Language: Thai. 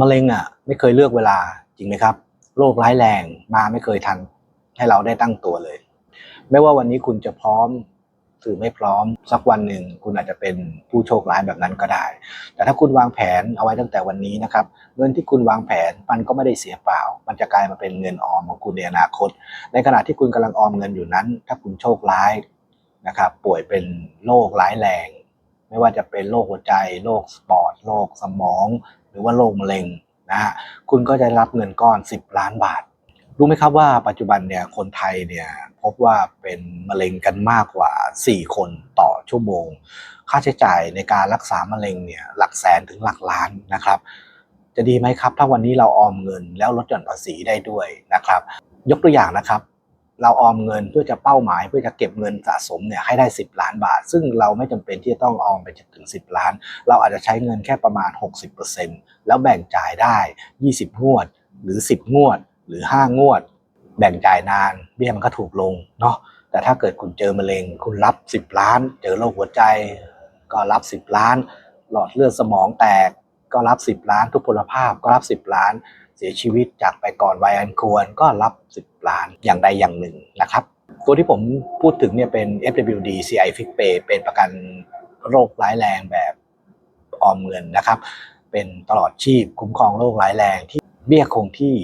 มะเร็งอะไม่เคยเลือกเวลาจริงไหมครับ โรคร้ายแรงมาไม่เคยทัน ให้เราได้ตั้งตัวเลย ไม่ว่าวันนี้คุณจะพร้อมหรือไม่พร้อมสักวันหนึ่งคุณอาจจะเป็นผู้โชคร้ายแบบนั้นก็ได้ แต่ถ้าคุณวางแผนเอาไว้ตั้งแต่วันนี้นะครับ เงินที่คุณวางแผนมันก็ไม่ได้เสียเปล่า มันจะกลายมาเป็นเงินออมของคุณในอนาคต ในขณะที่คุณกำลังออมเงินอยู่นั้น ถ้าคุณโชคร้ายนะครับป่วยเป็นโรคร้ายแรง ไม่ว่าจะเป็นโรคหัวใจโรคสปอร์ตโรคสมอง หรือว่าโรคมะเร็งนะฮะคุณก็จะรับเงินก้อน 10 ล้านบาท รู้ไหมครับว่าปัจจุบันเนี่ยคนไทยเนี่ยพบว่าเป็นมะเร็งกันมากกว่า 4 คนต่อชั่วโมง ค่าใช้จ่ายในการรักษามะเร็งเนี่ยหลักแสนถึงหลักล้านนะครับ จะดีไหมครับ ถ้าวันนี้เราออมเงินแล้วลดหย่อนภาษีได้ด้วยนะครับ ยกตัวอย่างนะครับ เราออมเงินเพื่อจะเป้าหมายเพื่อจะเก็บเงินสะสมเนี่ยให้ได้ 10 ล้านบาท ซึ่งเราไม่จำเป็นที่จะต้องออมไปถึง 10 ล้าน เราอาจจะใช้เงินแค่ประมาณ 60%แล้วแบ่งจ่ายได้ 20 งวด หรือ 10 งวด หรือ 5 งวด แบ่งจ่ายนานเบี้ยมันก็ถูกลงเนาะแต่ถ้าเกิดคุณเจอมะเร็ง คุณรับ 10 ล้าน เจอโรคหัวใจก็รับ 10 ล้าน หลอดเลือดสมองแตก ก็รับ 10 ล้าน ทุพพลภาพก็รับ 10 ล้าน เสียชีวิตจากไปก่อนวัยอันควรก็รับ 10 ล้านอย่างใดอย่างหนึ่งนะครับ ตัวที่ผมพูดถึงเนี่ยเป็น FWD CI Fix Pay เป็นประกันโรคร้ายแรงแบบออมเงินนะครับ เป็นตลอดชีพคุ้มครองโรคร้ายแรงที่เบี้ยคงที่